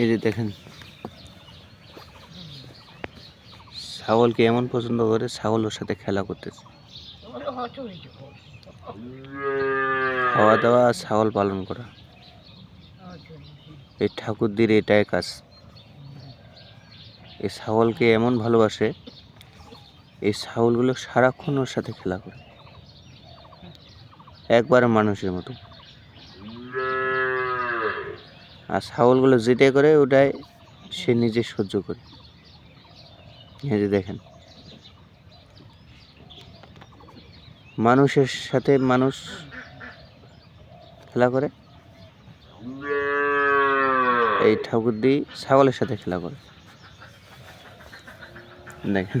এই যে দেখেন। ছাগলকে এমন পছন্দ করে, ছাগল ওর সাথে খেলা করতেছে। খাওয়া দাওয়া আর ছাগল পালন করা। এই ঠাকুরদির এটাই কাজ। এই ছাগলকে এমন ভালোবাসে, এই ছাগলগুলো সারাক্ষণ ওর সাথে খেলা করে। একবার মানুষের মতো। আর ছাগলগুলো যেটাই করে, ওটাই সে নিজে সহ্য করে। এই যে দেখেন। মানুষের সাথে মানুষ খেলা করে। এই ঠাকুর দিয়ে ছাগলের সাথে খেলা করে। দেখেন।